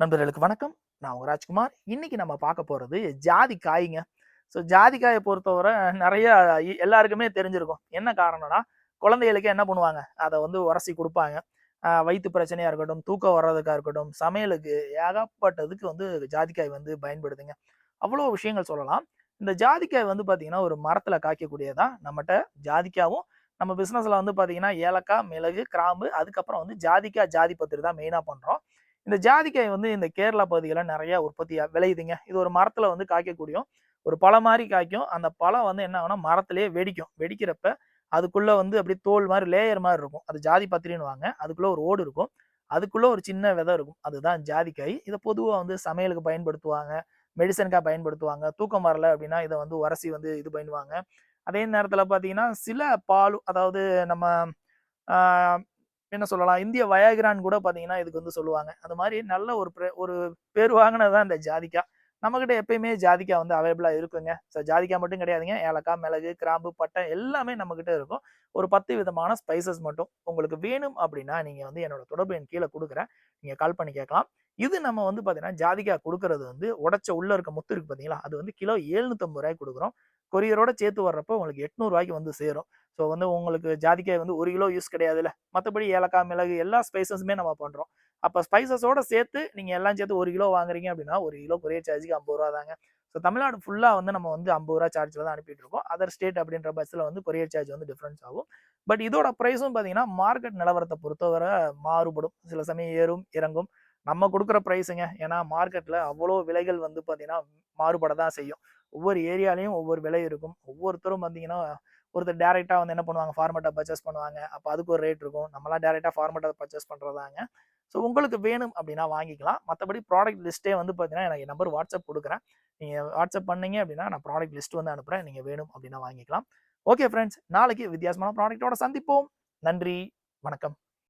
நண்பர்களுக்கு வணக்கம். நான் உங்க ராஜ்குமார். இன்னைக்கு நம்ம பார்க்க போறது ஜாதி காய்ங்க. ஸோ ஜாதிக்காயை பொறுத்தவரை நிறைய எல்லாருக்குமே தெரிஞ்சிருக்கும். என்ன காரணம்னா குழந்தைகளுக்கு என்ன பண்ணுவாங்க? அதை வந்து உரசி கொடுப்பாங்க. வயிற்று பிரச்சனையா இருக்கட்டும் தூக்கம் வர்றதுக்கா இருக்கட்டும் சமையலுக்கு ஏகப்பட்டதுக்கு வந்து ஜாதிக்காய் வந்து பயன்படுத்துங்க அவ்வளோ விஷயங்கள் சொல்லலாம். இந்த ஜாதிக்காய் வந்து பார்த்தீங்கன்னா ஒரு மரத்தில் காய்க்கக்கூடியதான் நம்மகிட்ட ஜாதிக்காவும் நம்ம பிஸ்னஸில் வந்து பார்த்தீங்கன்னா ஏலக்காய் மிளகு கிராம்பு அதுக்கப்புறம் வந்து ஜாதிக்காய் ஜாதி பத்திரி தான் மெயினாக பண்ணுறோம் இந்த ஜாதிக்காய் வந்து இந்த கேரளா பகுதிகளில் நிறைய உற்பத்தி விளையுதுங்க. இது ஒரு மரத்தில் வந்து காய்க்கக்கூடியும் ஒரு பழம் மாதிரி காய்க்கும். அந்த பழம் வந்து என்ன ஆகும்னா மரத்திலேயே வெடிக்கும். வெடிக்கிறப்ப அதுக்குள்ளே வந்து அப்படியே தோல் மாதிரி லேயர் மாதிரி இருக்கும். அது ஜாதி பத்திரின்னு வாங்க அதுக்குள்ளே ஒரு ஓடு இருக்கும். அதுக்குள்ளே ஒரு சின்ன விதை இருக்கும். அதுதான் ஜாதிக்காய். இதை பொதுவாக வந்து சமையலுக்கு பயன்படுத்துவாங்க. மெடிசனுக்காக பயன்படுத்துவாங்க. தூக்கம் வரல அப்படின்னா இதை வந்து உரசி வந்து இது பண்ணுவாங்க. அதே நேரத்தில் பார்த்தீங்கன்னா சில பால் அதாவது நம்ம என்ன சொல்லலாம் இந்திய வயாகிரான் கூட பார்த்தீங்கன்னா இதுக்கு வந்து சொல்லுவாங்க. அந்த மாதிரி நல்ல ஒரு ஒரு பேர் வாங்கினது தான் இந்த ஜாதிக்கா நம்மக்கிட்ட எப்பயுமே ஜாதிக்காய் வந்து அவைலபிளாக இருக்குங்க. ஸோ ஜாதிக்காய் மட்டும் கிடையாதுங்க. ஏலக்காய் மிளகு கிராம்பு பட்டை எல்லாமே நம்மக்கிட்ட இருக்கும். ஒரு பத்து விதமான ஸ்பைசஸ் மட்டும். உங்களுக்கு வேணும் அப்படின்னா நீங்கள் வந்து என்னோட தொடர்பு என் கீழே கொடுக்குறேன். நீங்கள் கால் பண்ணி கேட்கலாம். இது நம்ம வந்து பார்த்தீங்கன்னா ஜாதிக்காய் கொடுக்கறது வந்து உடச்ச உள்ள இருக்க முத்து இருக்கு பார்த்தீங்களா அது வந்து கிலோ எழுநூத்தம்பது ரூபாய்க்கு கொடுக்குறோம். கொரியரோட சேர்த்து வர்றப்போ உங்களுக்கு எட்நூறுவாய்க்கு வந்து சேரும். ஸோ வந்து உங்களுக்கு ஜாதிக்காய் வந்து ஒரு கிலோ யூஸ் கிடையாதுல்ல. மற்றபடி ஏலக்காய் மிளகு எல்லா ஸ்பைசஸுமே நம்ம பண்ணுறோம் அப்போ ஸ்பைசஸோட சேர்த்து நீங்கள் எல்லாம் சேர்த்து ஒரு கிலோ வாங்குறீங்க அப்படின்னா ஒரு கிலோ கொரியர் சார்ஜுக்கு ஐம்பது ரூபா தாங்க. ஸோ தமிழ்நாடு ஃபுல்லாக வந்து நம்ம வந்து ஐம்பது ரூபா சார்ஜில் தான் அனுப்பிட்டு இருக்கோம். அதர் ஸ்டேட் அப்படின்ற பஸ்ஸில் வந்து கொரியர் சார்ஜ் வந்து டிஃப்ரென்ஸ் ஆகும். பட் இதோட ப்ரைஸும் பார்த்தீங்கன்னா மார்க்கெட் நிலவரத்தை பொறுத்தவரை மாறுபடும். சில சமயம் ஏறும் இறங்கும். நம்ம கொடுக்குற ப்ரைஸுங்க ஏன்னா மார்க்கெட்டில் அவ்வளோ விலைகள் வந்து பார்த்தீங்கன்னா மாறுபட தான் செய்யும். ஒவ்வொரு ஏரியாலையும் ஒவ்வொரு விலை இருக்கும். ஒவ்வொருத்தரும் பார்த்தீங்கன்னா ஒருத்தர் டேரெக்டாக வந்து என்ன பண்ணுவாங்க? ஃபார்மேட்டாக பர்ச்சேஸ் பண்ணுவாங்க. அப்போ அதுக்கு ஒரு ரேட் இருக்கும். நம்மளாம் டேரெக்டாக ஃபார்மேட்டாக பர்ச்சேஸ் பண்ணுறதாங்க ஸோ உங்களுக்கு வேணும் அப்படின்னா வாங்கிக்கலாம். மற்றபடி ப்ராடக்ட் லிஸ்ட்டே வந்து பார்த்தீங்கன்னா எனக்கு நம்பர் வாட்ஸ்அப் கொடுக்குறேன். நீங்கள் வாட்ஸ்அப் பண்ணீங்க அப்படின்னா நான் ப்ராடக்ட் லிஸ்ட் வந்து அனுப்புகிறேன் நீங்கள் வேணும் அப்படின்னா வாங்கிக்கலாம். ஓகே ஃப்ரெண்ட்ஸ் நாளைக்கு வித்தியாசமான ப்ராடக்ட்டோட சந்திப்போம். நன்றி. வணக்கம்.